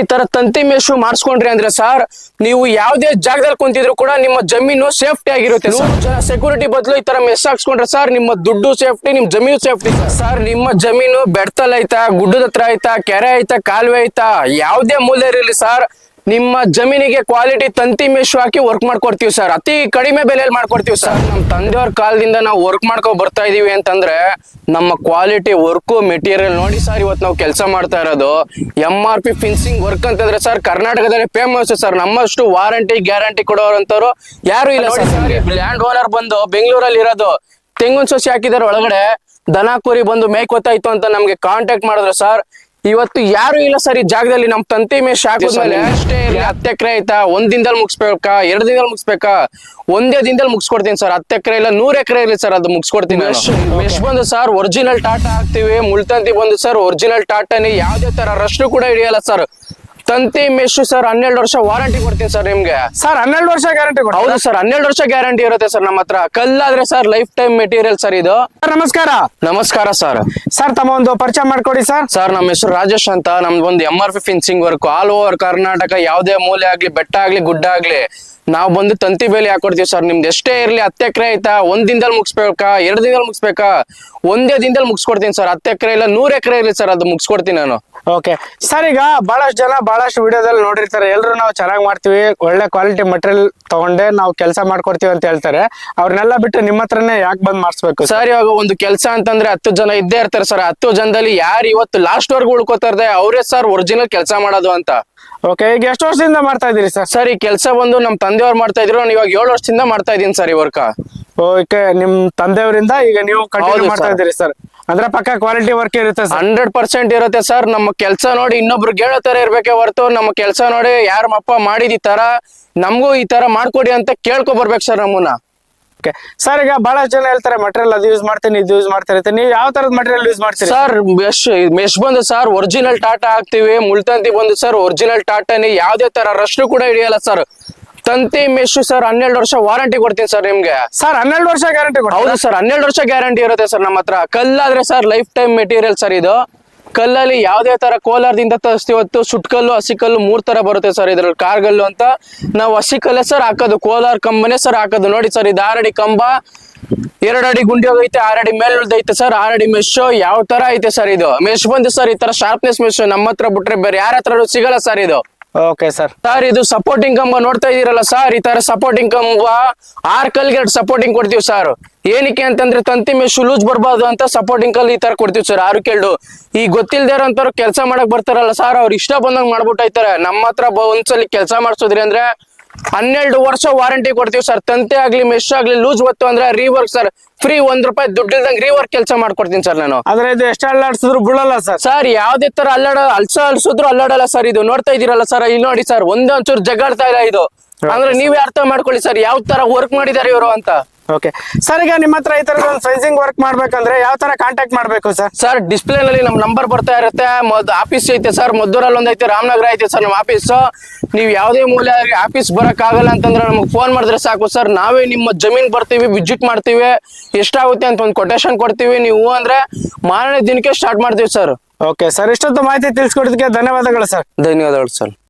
ಈ ತರ ತಂತಿ ಮೇಶು ಮಾಡಿಸ್ಕೊಂಡ್ರಿ ಅಂದ್ರೆ ಸರ್, ನೀವು ಯಾವ್ದೇ ಜಾಗದಲ್ಲಿ ಕುಂತಿದ್ರು ಕೂಡ ನಿಮ್ಮ ಜಮೀನು ಸೇಫ್ಟಿ ಆಗಿರುತ್ತೆ ಸೆಕ್ಯೂರಿಟಿ ಬದಲು ಈ ತರ ಮೆಸ್ ಹಾಕ್ಸ್ಕೊಂಡ್ರೆ ಸರ್, ನಿಮ್ಮ ದುಡ್ಡು ಸೇಫ್ಟಿ ನಿಮ್ ಜಮೀನು ಸೇಫ್ಟಿ ಸರ್. ನಿಮ್ಮ ಜಮೀನು ಬೆಡ್ತಲ್ ಐತಾ, ಗುಡ್ಡದ ಹತ್ರ ಆಯ್ತಾ ಕೆರೆ ಐತಾ, ಕಾಲುವೆ ಐತಾ, ಯಾವ್ದೇ ಮೂಲೆ ಇರಲಿ ಸರ್ ನಿಮ್ಮ ಜಮೀನಿಗೆ ಕ್ವಾಲಿಟಿ ತಂತಿ ಮೇಶ್ ಹಾಕಿ ವರ್ಕ್ ಮಾಡ್ಕೊಡ್ತೀವಿ ಸರ್ ಅತಿ ಕಡಿಮೆ ಬೆಲೆಯಲ್ಲಿ ಮಾಡ್ಕೊಡ್ತೀವಿ ಸರ್ ನಮ್ಮ ತಂದೆಯವ್ರ ಕಾಲದಿಂದ ನಾವು ವರ್ಕ್ ಮಾಡ್ಕೊಂಡು ಬರ್ತಾ ಇದೀವಿ ಅಂತಂದ್ರೆ ನಮ್ಮ ಕ್ವಾಲಿಟಿ ವರ್ಕು ಮೆಟೀರಿಯಲ್ ನೋಡಿ ಸರ್ ಇವತ್ತು ನಾವು ಕೆಲಸ ಮಾಡ್ತಾ ಇರೋದು. M R P fencing work ಅಂತಂದ್ರೆ ಸರ್ ಕರ್ನಾಟಕದಲ್ಲಿ ಫೇಮಸ್ ಸರ್ ನಮ್ಮಷ್ಟು ವಾರಂಟಿ ಗ್ಯಾರಂಟಿ ಕೊಡೋರಂತವ್ರು ಯಾರು ಇಲ್ಲ ಸರ್ ಲ್ಯಾಂಡ್ ಓನರ್ ಬಂದು ಬೆಂಗಳೂರಲ್ಲಿ ಇರೋದು, ತೆಂಗಿನ ಸಸಿ ಹಾಕಿದಾರೆ ಒಳಗಡೆ, ದನ ಕುರಿ ಬಂದು ಮೇಯ್ಕೋತಾ ಇತ್ತು ಅಂತ ನಮ್ಗೆ ಕಾಂಟ್ಯಾಕ್ಟ್ ಮಾಡಿದ್ರು ಸರ್ ಇವತ್ತು ಯಾರು ಇಲ್ಲ ಸರ್ ಈ ಜಾಗದಲ್ಲಿ? ನಮ್ ತಂತಿ ಮೇಲೆ ಹಾಕಿದ್ಮೇಲೆ ಅಷ್ಟೇ ಇರ್ಲಿ. ಹತ್ತು ಎಕರೆ ಆಯ್ತಾ? ಒಂದ್ ದಿನದಲ್ಲಿ ಮುಗಿಸ್ಬೇಕಾ? ಎರಡ್ ದಿನದಲ್ಲಿ ಮುಗಿಸ್ಬೇಕಾ? ಒಂದೇ ದಿನದಲ್ಲಿ ಮುಗಿಸ್ಕೊಡ್ತೀನಿ ಸರ್. ಹತ್ತು ಎಕರೆ ಇಲ್ಲ ನೂರ್ ಎಕರೆ ಇರಲಿ ಸರ್ ಅದು ಮುಗಿಸ್ಕೊಡ್ತೀನಿ ಮೆಶ್ ಬಂದು ಸರ್ ಒರಿಜಿನಲ್ ಟಾಟಾ ಹಾಕ್ತಿವಿ. ಮುಳ್ತಂತಿ ಬಂದು ಸರ್ ಒರಿಜಿನಲ್ ಟಾಟಾನೇ ಯಾವ್ದೇ ತರ ರಶ್ ಕೂಡ ಹಿಡಿಯಲ್ಲ ಸರ್. ತಂತಿ ಮೆಶ್ ಸರ್ ಹನ್ನೆರಡು ವರ್ಷ ವಾರಂಟಿ ಕೊಡ್ತೀನಿ ಸರ್ ನಿಮ್ಗೆ. ಸರ್ ಹನ್ನೆರಡು ವರ್ಷ ಗ್ಯಾರಂಟಿ ಹೌದು ಸರ್ ಹನ್ನೆರಡು ವರ್ಷ ಗ್ಯಾರಂಟಿ ಇರುತ್ತೆ ಸರ್ ನಮ್ಮ ಹತ್ರ. ಕಲ್ಲಾದ್ರೆ sir life time material sir ಇದು. ಸರ್ ನಮಸ್ಕಾರ. ನಮಸ್ಕಾರ ಸರ್ ಸರ್ ತಮ್ಮ ಒಂದು ಪರಿಚಯ ಮಾಡ್ಕೊಡಿ ಸರ್ ಸರ್ ನಮ್ಮ ಹೆಸರು ರಾಜೇಶ್ ಅಂತ. ನಮ್ದು ಒಂದು M R P fencing work all over Karnataka ಯಾವ್ದೇ ಮೂಲೆ ಆಗ್ಲಿ ಬೆಟ್ಟ ಆಗ್ಲಿ ಗುಡ್ಡ ಆಗ್ಲಿ ನಾವು ಬಂದು ತಂತಿ ಬೇಲಿ ಹಾಕೊಡ್ತೀವಿ ಸರ್ ನಿಮ್ದು ಎಷ್ಟೇ ಇರ್ಲಿ ಹತ್ತು ಎಕರೆ ಆಯ್ತಾ ಒಂದ್ ದಿನದಲ್ಲಿ ಮುಗಿಸ್ಬೇಕಾ? ಎರಡು ದಿನದಲ್ಲಿ ಮುಗಿಸ್ಬೇಕಾ? ಒಂದೇ ದಿನದಲ್ಲಿ ಮುಗಿಸ್ಕೊಡ್ತೀನಿ ಸರ್ ಹತ್ತು ಎಕರೆ ಇಲ್ಲ ನೂರ್ ಎಕರೆ ಇರ್ಲಿ ಸರ್ ಅದು ಮುಗಿಸ್ಕೊಡ್ತೀನಿ ನಾನು. ಓಕೆ ಸರ್ ಈಗ ಬಹಳಷ್ಟು ಜನ ಬಹಳಷ್ಟು ವಿಡಿಯೋದಲ್ಲಿ ನೋಡಿರ್ತಾರೆ. ಎಲ್ಲರೂ ನಾವು ಚೆನ್ನಾಗಿ ಮಾಡ್ತೀವಿ ಒಳ್ಳೆ ಕ್ವಾಲಿಟಿ ಮಟೀರಿಯಲ್ ತಗೊಂಡೆ ನಾವು ಕೆಲಸ ಮಾಡ್ಕೊಡ್ತೀವಿ ಅಂತ ಹೇಳ್ತಾರೆ. ಅವ್ರನ್ನೆಲ್ಲ ಬಿಟ್ಟು ನಿಮ್ಮ ಹತ್ರನೇ ಯಾಕೆ ಬಂದ್ ಮಾಡಿಸ್ಬೇಕು? ಸರ್ ಇವಾಗ ಒಂದು ಕೆಲಸ ಅಂತಂದ್ರೆ ಹತ್ತು ಜನ ಇದ್ದೇ ಇರ್ತಾರೆ ಸರ್. ಹತ್ತು ಜನದಲ್ಲಿ ಯಾರು ಇವತ್ತು ಲಾಸ್ಟ್ ವರ್ಗು ಉಳ್ಕೋತಾರೆ ಅವರೇ ಸರ್ ಒರಿಜಿನಲ್ ಕೆಲಸ ಮಾಡೋದು ಅಂತ. ಓಕೆ ಈಗ ಎಷ್ಟು ವರ್ಷದಿಂದ ಮಾಡ್ತಾ ಇದೀರಿ ಸರ್? ಸರ್ ಈ ಕೆಲಸ ಬಂದು ನಮ್ ತಂದೆಯವ್ರು ಮಾಡ್ತಾ ಇದ್ರು. ನಾನು ಇವಾಗ ಏಳು ವರ್ಷದಿಂದ ಮಾಡ್ತಾ ಇದೀನಿ ಸರ್ ಈ ವರ್ಕ ಓಕೆ ನಿಮ್ ತಂದೆಯವರಿಂದ ಈಗ ನೀವು ಕಂಟಿನ್ಯೂ ಮಾಡ್ತಾ. ಇದ್ದೀರಿ ಸರ್. ಅಂದ್ರೆ ಪಕ್ಕ ಕ್ವಾಲಿಟಿ ವರ್ಕ್ ಇರುತ್ತೆ ಹಂಡ್ರೆಡ್ ಪರ್ಸೆಂಟ್ ಇರುತ್ತೆ ಸರ್ ನಮ್ಮ ಕೆಲಸ ನೋಡಿ ಇನ್ನೊಬ್ರು ತರ ಇರ್ಬೇಕೆ ಹೊರತು ನಮ್ಮ ಕೆಲಸ ನೋಡಿ ಯಾರಮ್ಮಪ್ಪ ಮಾಡಿದ ಈ ತರ ನಮಗೂ ಈ ತರ ಮಾಡ್ಕೊಡಿ ಅಂತ ಕೇಳ್ಕೊ ಬರ್ಬೇಕು ಸರ್ ನಮ್ಮನ್ನ. ಓಕೆ ಸರ್ ಈಗ ಬಹಳ ಜನ ಹೇಳ್ತಾರೆ ಮಟೀರಿಯಲ್ ಅದು ಯೂಸ್ ಮಾಡ್ತೀನಿ ಇದು ಯೂಸ್ ಮಾಡ್ತಾರೆ ನೀವು ಯಾವ ತರದ ಮಟೀರಿಯಲ್ ಯೂಸ್ ಮಾಡ್ತೀರಿ? ಸರ್ ಮೆಶ್ ಮೆಶ್ ಬಂದು ಸರ್ ಒರಿಜಿನಲ್ ಟಾಟಾ ಹಾಕ್ತಿವಿ ಮುಳ್ತಂತಿ ಬಂದು ಸರ್ ಒರಿಜಿನಲ್ ಟಾಟಾನಿ ಯಾವ್ದೇ ತರ ರಶ್ ಕೂಡ ಹಿಡಿಯಲ್ಲ ಸರ್ ತಂತಿ ಮೆಶ್ ಸರ್ ಹನ್ನೆರಡು ವರ್ಷ ವಾರಂಟಿ ಕೊಡ್ತೀನಿ ಸರ್ ನಿಮ್ಗೆ. ಸರ್ ಹನ್ನೆರಡು ವರ್ಷ ಗ್ಯಾರಂಟಿ ಹೌದು ಸರ್ ಹನ್ನೆರಡು ವರ್ಷ ಗ್ಯಾರಂಟಿ ಇರುತ್ತೆ ಸರ್ ನಮ್ಮ ಹತ್ರ. ಕಲ್ಲಾದ್ರೆ sir life time material sir ಇದು. ಕಲ್ಲಲ್ಲಿ ಯಾವುದೇ ತರ ಕೋಲಾರದಿಂದ ತರಿಸ್ತೀವತ್ತು ಸುಟ್ಕಲ್ಲು ಹಸಿಕಲ್ಲು ಮೂರ್ ತರ ಬರುತ್ತೆ ಸರ್ ಇದ್ರಲ್ಲಿ ಕಾರ್ಗಲ್ಲು ಅಂತ. ನಾವು ಹಸಿಕಲ್ಲೇ ಸರ್ ಹಾಕೋದು ಕೋಲಾರ ಕಂಬನೇ ಸರ್ ಹಾಕೋದು. ನೋಡಿ ಸರ್ ಇದು ಆರಡಿ ಕಂಬ. ಎರಡು ಅಡಿ ಗುಂಡಿ ಹೋಗೈತೆ ಆರಡಿ ಮೇಲೆ ಉಳ್ದೈತೆ ಸರ್ ಆರಡಿ ಮೆಶ್ ಯಾವ ತರ ಐತೆ ಸರ್ ಇದು. ಮೆಶ್ ಬಂದು ಸರ್ ಈ ತರ ಶಾರ್ಪ್ನೆಸ್ ಮೆಶ್ ನಮ್ಮ ಹತ್ರ ಬಿಟ್ರೆ ಬೇರೆ ಯಾರ ಹತ್ರ ಸಿಗಲ್ಲ ಸರ್ ಇದು. ಓಕೆ ಸರ್ ಸರ್ ಇದು ಸಪೋರ್ಟಿಂಗ್ ಕಂಬ ನೋಡ್ತಾ ಇದೀರಲ್ಲ ಸರ್ ಈ ತರ ಸಪೋರ್ಟಿಂಗ್ ಕಂಬ ಆರ್ ಕಲ್ಗೆ ಸಪೋರ್ಟಿಂಗ್ ಕೊಡ್ತೀವಿ ಸರ್ ಏನಕ್ಕೆ ಅಂತಂದ್ರೆ ತಂತಿ ಮೇಲೆ ಲೂಸ್ ಬರ್ಬಾರ್ದು ಅಂತ ಸಪೋರ್ಟಿಂಗ್ ಕಲ್ ಈ ತರ ಕೊಡ್ತೀವಿ ಸರ್ ಆರು ಕೇಳು ಈ ಗೊತ್ತಿಲ್ದೇ ಇರೋಂಥವ್ರು ಕೆಲಸ ಮಾಡಕ್ ಬರ್ತಾರಲ್ಲ ಸರ್ ಅವ್ರು ಇಷ್ಟ ಬಂದಂಗ್ ಮಾಡ್ಬಿಟ್ಟೈತಾರೆ ನಮ್ಮ ಹತ್ರ ಒಂದ್ಸಲಿ ಕೆಲಸ ಮಾಡ್ಸೋದ್ರಿ ಅಂದ್ರೆ ಹನ್ನೆರಡು ವರ್ಷ ವಾರಂಟಿ ಕೊಡ್ತೀವಿ ಸರ್. ತಂತೆ ಆಗ್ಲಿ ಮೆಶ್ ಆಗ್ಲಿ ಲೂಸ್ ಬತ್ತು ಅಂದ್ರೆ ರೀವರ್ಕ್ ಸರ್. ಫ್ರೀ ಒಂದ್ ರೂಪಾಯಿ ದುಡ್ಡಿಲ್ದಂಗ್ ರೀವರ್ಕ್ ಕೆಲಸ ಮಾಡ್ಕೊಡ್ತೀನಿ ಸರ್ ನಾನು. ಆದ್ರೆ ಇದು ಎಷ್ಟು ಅಲ್ಲಾಡ್ಸಿದ್ರು ಬುಳಲ್ಲ ಸರ್. ಸರ್ ಯಾವ್ದೇ ತರ ಅಲ್ಲಾಡ ಅಲ್ಸ ಅಲ್ಸಿದ್ರು ಅಲ್ಲಾಡಲ್ಲ ಸರ್. ಇದು ನೋಡ್ತಾ ಇದೀರಲ್ಲ ಸರ್ ಇಲ್ಲಿ ನೋಡಿ ಸರ್. ಒಂದೊಂಚೂರು ಜಗಾಡ್ತಾ ಇಲ್ಲ ಇದು. ಅಂದ್ರೆ ನೀವೇ ಅರ್ಥ ಮಾಡ್ಕೊಳ್ಳಿ ಸರ್ ಯಾವ ತರ ವರ್ಕ್ ಮಾಡಿದಾರೆ ಇವರು ಅಂತ. ಓಕೆ ಸರ್ ಈಗ ನಿಮ್ಮ ಹತ್ರ ಈ ತರದ ಒಂದು ಫೆನ್ಸಿಂಗ್ ವರ್ಕ್ ಮಾಡ್ಬೇಕಂದ್ರೆ ಯಾವ ತರ ಕಾಂಟ್ಯಾಕ್ಟ್ ಮಾಡ್ಬೇಕು ಸರ್ ಸರ್ ಡಿಸ್ಪ್ಲೇ ನಲ್ಲಿ ನಮ್ ನಂಬರ್ ಬರ್ತಾ ಇರುತ್ತೆ. ಮೊದ್ ಆಫೀಸ್ ಐತೆ ಸರ್ ಮದ್ದೂರಲ್ಲಿ ಒಂದ್ ಐತೆ ರಾಮನಗರ ಐತೆ ಸರ್ ನಮ್ಮ ಆಫೀಸ್ ನೀವು ಯಾವುದೇ ಮೂಲ ಆಫೀಸ್ ಬರಕ್ ಆಗಲ್ಲ ಅಂತಂದ್ರೆ ನಮಗೆ ಫೋನ್ ಮಾಡಿದ್ರೆ ಸಾಕು ಸರ್ ನಾವೇ ನಿಮ್ಮ ಜಮೀನ್ ಬರ್ತೀವಿ ವಿಸಿಟ್ ಮಾಡ್ತೀವಿ. ಎಷ್ಟಾಗುತ್ತೆ ಅಂತ ಒಂದು ಕೊಟೇಶನ್ ಕೊಡ್ತೀವಿ. ನೀವು ಅಂದ್ರೆ ಮಾರನೇ ದಿನಕ್ಕೆ ಸ್ಟಾರ್ಟ್ ಮಾಡ್ತೀವಿ ಸರ್ ಓಕೆ ಸರ್ ಇಷ್ಟೊತ್ತು ಮಾಹಿತಿ ತಿಳಿಸ್ಕೊಡೋದಕ್ಕೆ ಧನ್ಯವಾದಗಳು ಸರ್ ಧನ್ಯವಾದಗಳು ಸರ್